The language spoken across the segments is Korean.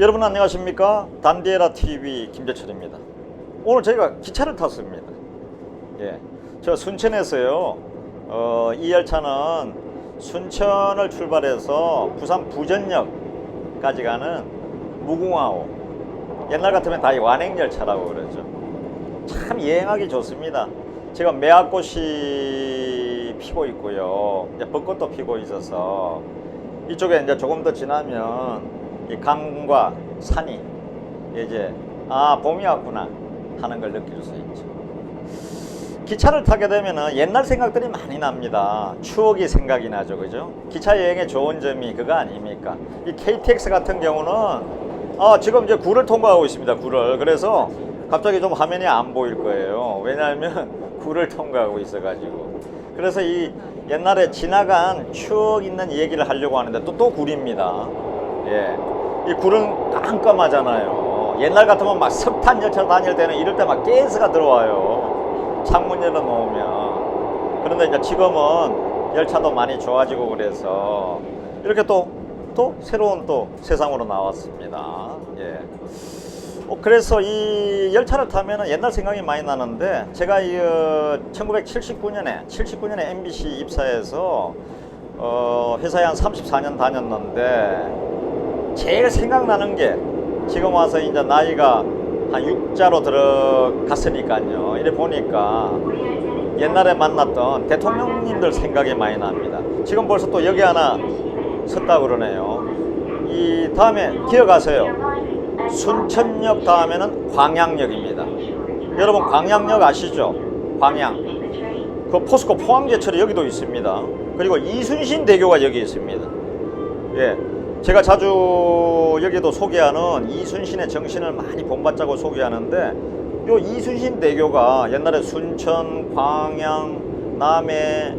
여러분 안녕하십니까? 단디에라 TV 김재철입니다. 오늘 저희가 기차를 탔습니다. 예, 저 순천에서요. 어, 이 열차는 순천을 출발해서 부산 부전역까지 가는 무궁화호. 옛날 같으면 다 완행 열차라고 그러죠. 참 여행하기 좋습니다. 지금 매화꽃이 피고 있고요. 이제 벚꽃도 피고 있어서 이쪽에 이제 조금 더 지나면 이 강과 산이 이제 아 봄이 왔구나 하는 걸 느낄 수 있죠. 기차를 타게 되면은 옛날 생각들이 많이 납니다. 추억이 생각이 나죠, 그죠? 기차 여행의 좋은 점이 그거 아닙니까? 이 KTX 같은 경우는 아 지금 이제 구를 통과하고 있습니다, 구를. 그래서 갑자기 좀 화면이 안 보일 거예요. 왜냐하면 구를 통과하고 있어가지고. 그래서 이 옛날에 지나간 추억 있는 얘기를 하려고 하는데 또 또 구립니다. 예. 이 굴은 깜깜하잖아요. 옛날 같으면 막 석탄 열차 다닐 때는 이럴 때 막 가스가 들어와요. 창문 열어놓으면. 그런데 이제 지금은 열차도 많이 좋아지고 그래서 이렇게 또, 또 새로운 또 세상으로 나왔습니다. 예. 어, 그래서 이 열차를 타면 옛날 생각이 많이 나는데 제가 이 1979년에 79년에 MBC 입사해서 어, 회사에 한 34년 다녔는데 제일 생각나는 게 지금 와서 이제 나이가 한 6자로 들어갔으니까요. 이래 보니까 옛날에 만났던 대통령님들 생각이 많이 납니다. 지금 벌써 또 여기 하나 섰다 그러네요. 이 다음에 기억하세요. 순천역 다음에는 광양역입니다. 여러분 광양역 아시죠? 광양. 그 포스코 포항제철이 여기도 있습니다. 그리고 이순신 대교가 여기 있습니다. 예. 제가 자주 여기도 소개하는 이순신의 정신을 많이 본받자고 소개하는데 요 이순신 대교가 옛날에 순천, 광양, 남해,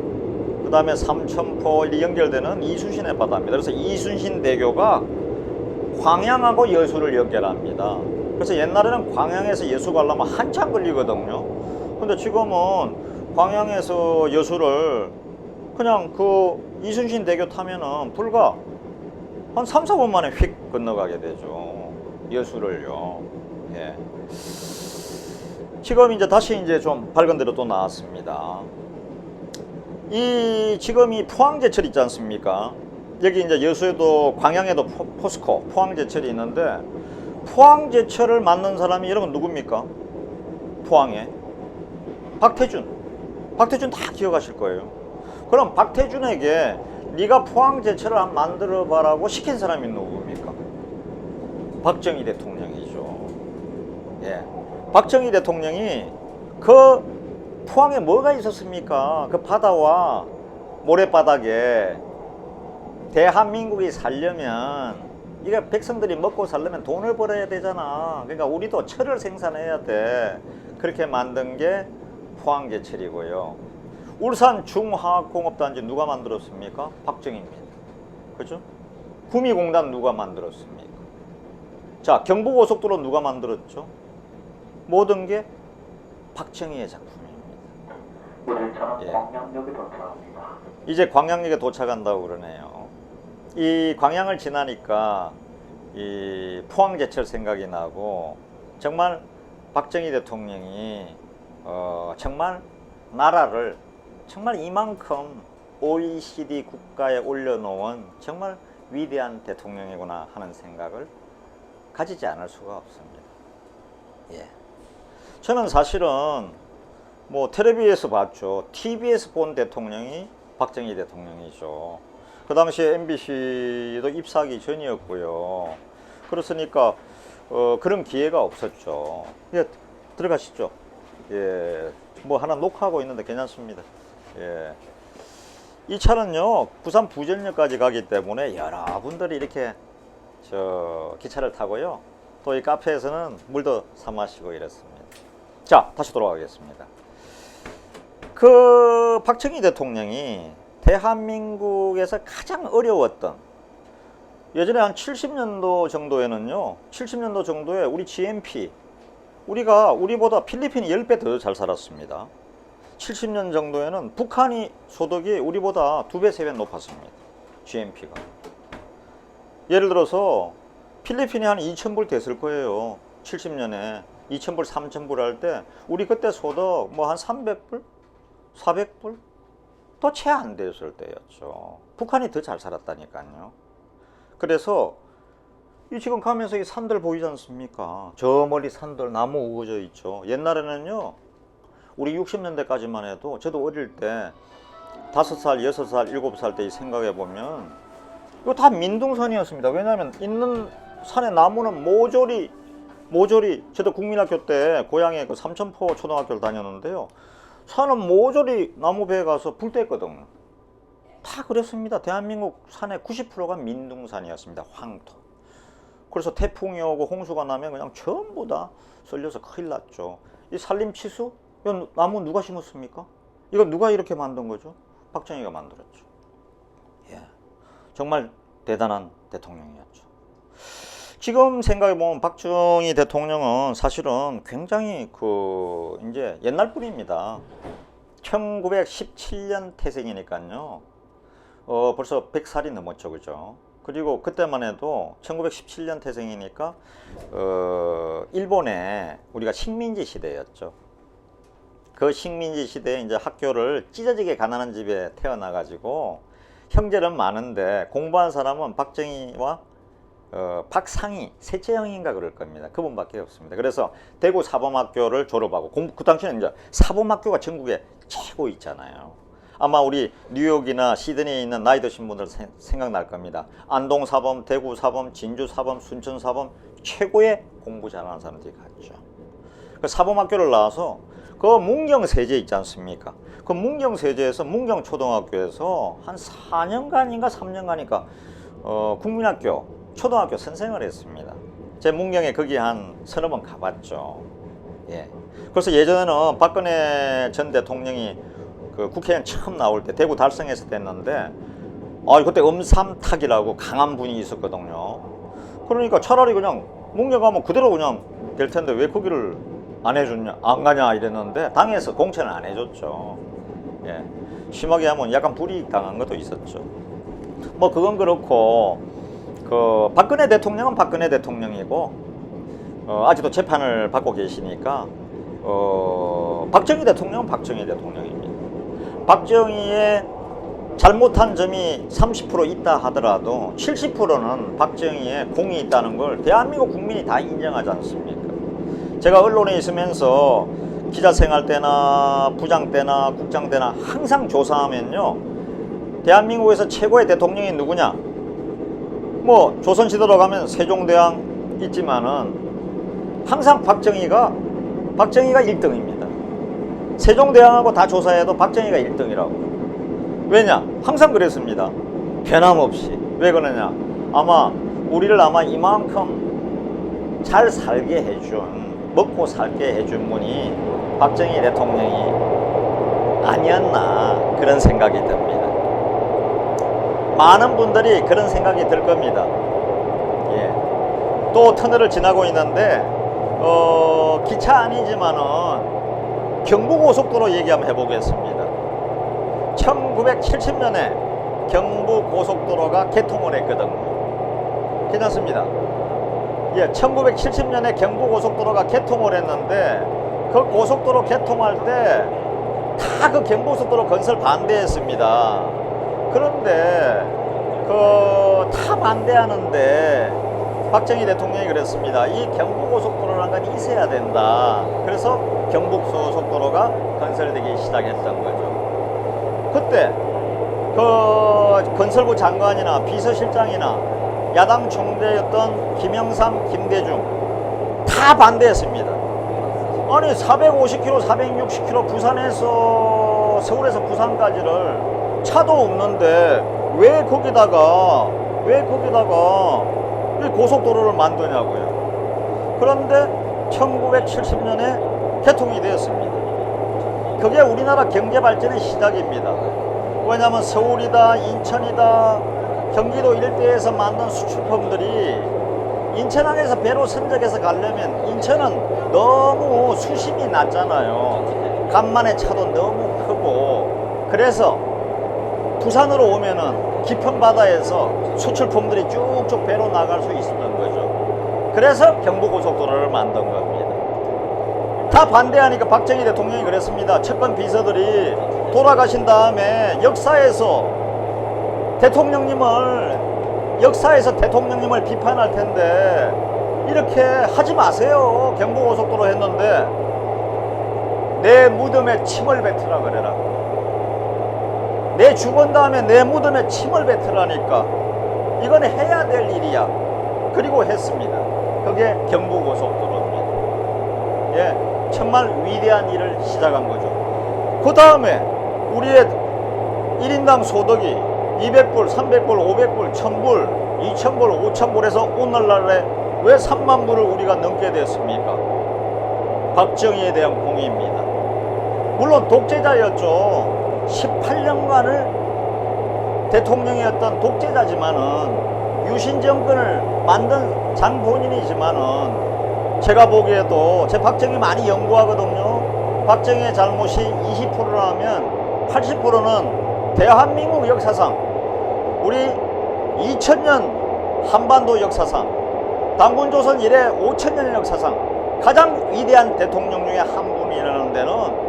그 다음에 삼천포 이렇게 연결되는 이순신의 바다입니다. 그래서 이순신 대교가 광양하고 여수를 연결합니다. 그래서 옛날에는 광양에서 여수 가려면 한참 걸리거든요. 근데 지금은 광양에서 여수를 그냥 그 이순신 대교 타면은 불과 한 3, 4분 만에 휙 건너가게 되죠. 여수를요. 예. 지금 이제 다시 이제 좀 밝은 데로 또 나왔습니다. 이 지금 이 포항제철 있지 않습니까? 여기 이제 여수에도 광양에도 포, 포스코 포항제철이 있는데 포항제철을 만든 사람이 여러분 누굽니까? 포항에 박태준. 박태준 다 기억하실 거예요. 그럼 박태준에게 네가 포항제철을 한번 만들어 봐라고 시킨 사람이 누굽니까? 박정희 대통령이죠. 예. 박정희 대통령이 그 포항에 뭐가 있었습니까? 그 바다와 모래바닥에 대한민국이 살려면 이게 백성들이 먹고 살려면 돈을 벌어야 되잖아. 그러니까 우리도 철을 생산해야 돼. 그렇게 만든 게 포항제철이고요. 울산 중화학공업단지 누가 만들었습니까? 박정희입니다. 그죠? 구미공단 누가 만들었습니까? 자, 경부고속도로 누가 만들었죠? 모든 게 박정희의 작품입니다. 예. 광양역에 도착합니다. 이제 광양역에 도착한다고 그러네요. 이 광양을 지나니까 이 포항제철 생각이 나고 정말 박정희 대통령이 어 정말 나라를 정말 이만큼 OECD 국가에 올려놓은 정말 위대한 대통령이구나 하는 생각을 가지지 않을 수가 없습니다. 예. 저는 사실은 뭐 텔레비에서 봤죠. TV에서 본 대통령이 박정희 대통령이죠. 그 당시에 MBC도 입사하기 전이었고요. 그렇으니까 어, 그런 기회가 없었죠. 예, 들어가시죠. 예, 뭐 하나 녹화하고 있는데 괜찮습니다. 예. 이 차는요 부산 부전역까지 가기 때문에 여러분들이 이렇게 저 기차를 타고요 또 이 카페에서는 물도 사 마시고 이랬습니다. 자 다시 돌아가겠습니다. 그 박정희 대통령이 대한민국에서 가장 어려웠던 예전에 한 70년도 정도에는요 70년도 정도에 우리 GNP 우리가 우리보다 필리핀이 10배 더 잘 살았습니다. 70년 정도에는 북한이 소득이 우리보다 두 배, 세 배 높았습니다. GNP가. 예를 들어서 필리핀이 한 2,000불 됐을 거예요. 70년에 2,000불, 3,000불 할 때 우리 그때 소득 뭐 한 300불, 400불 더채안 됐을 때였죠. 북한이 더 잘 살았다니까요. 그래서 이 지금 가면서 이 산들 보이지 않습니까? 저 멀리 산들 나무 우거져 있죠. 옛날에는요. 우리 60년대까지만 해도 저도 어릴 때 다섯 살, 여섯 살, 일곱 살 때 생각해 보면 이거 다 민둥산이었습니다. 왜냐하면 있는 산에 나무는 모조리 모조리 저도 국민학교 때 고향에 그 삼천포 초등학교를 다녔는데요. 산은 모조리 나무 배에 가서 불 뗐거든요. 다 그랬습니다. 대한민국 산의 90%가 민둥산이었습니다. 황토. 그래서 태풍이 오고 홍수가 나면 그냥 전부 다 썰려서 큰일 났죠. 이 산림치수? 이건 나무 누가 심었습니까? 이거 누가 이렇게 만든 거죠? 박정희가 만들었죠. 예. 정말 대단한 대통령이었죠. 지금 생각해 보면 박정희 대통령은 사실은 굉장히 그 이제 옛날 분입니다. 1917년 태생이니까요. 어 벌써 100살이 넘었죠, 그죠? 그리고 그때만 해도 1917년 태생이니까 어 일본에 우리가 식민지 시대였죠. 그 식민지 시대에 이제 학교를 찢어지게 가난한 집에 태어나 가지고 형제는 많은데 공부한 사람은 박정희와 어, 박상희 셋째 형인가 그럴 겁니다. 그분밖에 없습니다. 그래서 대구 사범학교를 졸업하고 공부 그 당시에는 이제 사범학교가 전국에 최고 있잖아요. 아마 우리 뉴욕이나 시드니에 있는 나이 드신 분들 세- 생각날 겁니다. 안동 사범, 대구 사범, 진주 사범, 순천 사범 최고의 공부 잘하는 사람들이 갔죠. 그 사범학교를 나와서 그 문경세제 있지 않습니까? 그 문경세제에서 문경초등학교에서 한 4년간인가 3년간인가 어, 국민학교 초등학교 선생을 했습니다. 제 문경에 거기 한 서너 번 가봤죠. 예. 그래서 예전에는 박근혜 전 대통령이 그 국회의원 처음 나올 때 대구 달성에서 됐는데 아 그때 음삼탁이라고 강한 분이 있었거든요. 그러니까 차라리 그냥 문경 가면 그대로 그냥 될 텐데 왜 거기를 안 해줬냐 안 가냐 이랬는데 당에서 공천을 안 해줬죠. 예. 심하게 하면 약간 불이익 당한 것도 있었죠. 뭐 그건 그렇고 그 박근혜 대통령은 박근혜 대통령이고 어, 아직도 재판을 받고 계시니까 어, 박정희 대통령은 박정희 대통령입니다. 박정희의 잘못한 점이 30% 있다 하더라도 70%는 박정희의 공이 있다는 걸 대한민국 국민이 다 인정하지 않습니까? 제가 언론에 있으면서 기자 생활 때나 부장 때나 국장 때나 항상 조사하면요. 대한민국에서 최고의 대통령이 누구냐? 뭐 조선시대로 가면 세종대왕 있지만은 항상 박정희가 박정희가 1등입니다. 세종대왕하고 다 조사해도 박정희가 1등이라고. 왜냐? 항상 그랬습니다. 변함없이. 왜 그러냐? 아마 우리를 아마 이만큼 잘 살게 해준 먹고 살게 해준 분이 박정희 대통령이 아니었나 그런 생각이 듭니다. 많은 분들이 그런 생각이 들 겁니다. 예. 또 터널을 지나고 있는데 어, 기차 아니지만은 경부고속도로 얘기 한번 해보겠습니다. 1970년에 경부고속도로가 개통을 했거든요. 괜찮습니다. 예, 1970년에 경부고속도로가 개통을 했는데 그 고속도로 개통할 때 다 그 경부고속도로 건설 반대했습니다. 그런데 그 다 반대하는데 박정희 대통령이 그랬습니다. 이 경부고속도로라는 건 있어야 된다. 그래서 경부고속도로가 건설되기 시작했던 거죠. 그때 그 건설부 장관이나 비서실장이나 야당 총재였던 김영삼, 김대중 다 반대했습니다. 아니 450km, 460km 부산에서 서울에서 부산까지를 차도 없는데 왜 거기다가 왜 거기다가 이 고속도로를 만드냐고요. 그런데 1970년에 개통이 되었습니다. 그게 우리나라 경제 발전의 시작입니다. 왜냐하면 서울이다, 인천이다, 경기도 일대에서 만든 수출품들이 인천항에서 배로 선적해서 가려면 인천은 너무 수심이 낮잖아요. 간만에 차도 너무 크고 그래서 부산으로 오면은 깊은 바다에서 수출품들이 쭉쭉 배로 나갈 수 있었던 거죠. 그래서 경부고속도로를 만든 겁니다. 다 반대하니까 박정희 대통령이 그랬습니다. 측근 비서들이 돌아가신 다음에 역사에서 대통령님을 역사에서 대통령님을 비판할 텐데 이렇게 하지 마세요. 경부고속도로 했는데 내 무덤에 침을 뱉으라 그래라. 내 죽은 다음에 내 무덤에 침을 뱉으라니까 이건 해야 될 일이야. 그리고 했습니다. 그게 경부고속도로입니다. 예, 정말 위대한 일을 시작한 거죠. 그 다음에 우리의 1인당 소득이 200불, 300불, 500불, 1000불, 2000불, 5000불에서 오늘날에 왜 3만 불을 우리가 넘게 됐습니까? 박정희에 대한 공의입니다. 물론 독재자였죠. 18년간을 대통령이었던 독재자지만은 유신 정권을 만든 장 본인이지만은 제가 보기에도 제 박정희 많이 연구하거든요. 박정희의 잘못이 20%라면 80%는 대한민국 역사상 우리 2000년 한반도 역사상 당군조선 이래 5000년 역사상 가장 위대한 대통령 중에 한 분이라는 데는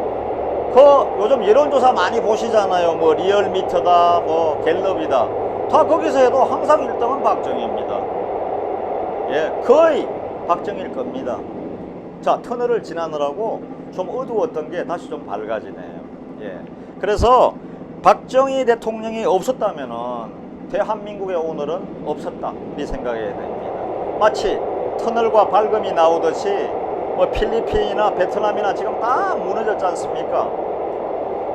그 요즘 여론조사 많이 보시잖아요. 뭐 리얼미터다, 뭐 갤럽이다. 다 거기서 해도 항상 1등은 박정희입니다. 예, 거의 박정희일 겁니다. 자, 터널을 지나느라고 좀 어두웠던 게 다시 좀 밝아지네요. 예. 그래서 박정희 대통령이 없었다면은 대한민국의 오늘은 없었다. 이 생각해야 됩니다. 마치 터널과 밝음이 나오듯이 뭐 필리핀이나 베트남이나 지금 다 무너졌지 않습니까?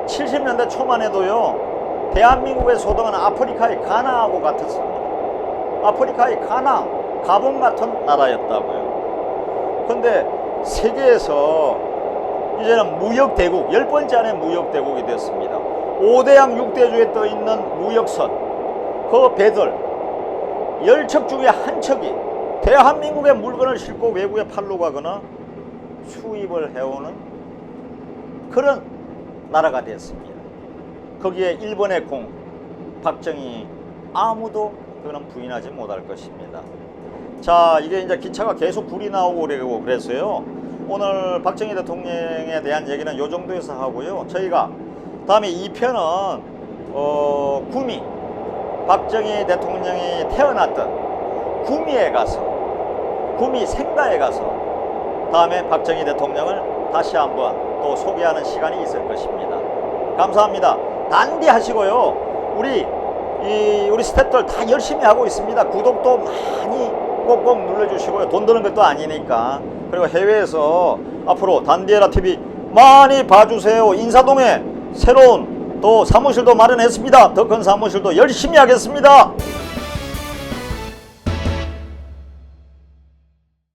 70년대 초만 해도요, 대한민국의 소득은 아프리카의 가나하고 같았습니다. 아프리카의 가나, 가본 같은 나라였다고요. 근데 세계에서 이제는 무역대국, 열 번째 안에 무역대국이 됐습니다. 5대양 6대주에 떠 있는 무역선, 그 배들, 열 척 중에 한 척이 대한민국의 물건을 싣고 외국에 팔러 가거나 수입을 해오는 그런 나라가 됐습니다. 거기에 일본의 공, 박정희 아무도 그는 부인하지 못할 것입니다. 자, 이게 이제 기차가 계속 불이 나오고 그러고 그랬어요. 오늘 박정희 대통령에 대한 얘기는 요 정도에서 하고요. 저희가 다음에 2편은 어, 구미 박정희 대통령이 태어났던 구미에 가서 구미 생가에 가서 다음에 박정희 대통령을 다시 한번 또 소개하는 시간이 있을 것입니다. 감사합니다. 단디 하시고요. 우리 이 우리 스태프들 다 열심히 하고 있습니다. 구독도 많이 꼭꼭 눌러주시고요. 돈 드는 것도 아니니까. 그리고 해외에서 앞으로 단디에라 TV 많이 봐주세요. 인사동에 새로운 또 사무실도 마련했습니다. 더 큰 사무실도 열심히 하겠습니다.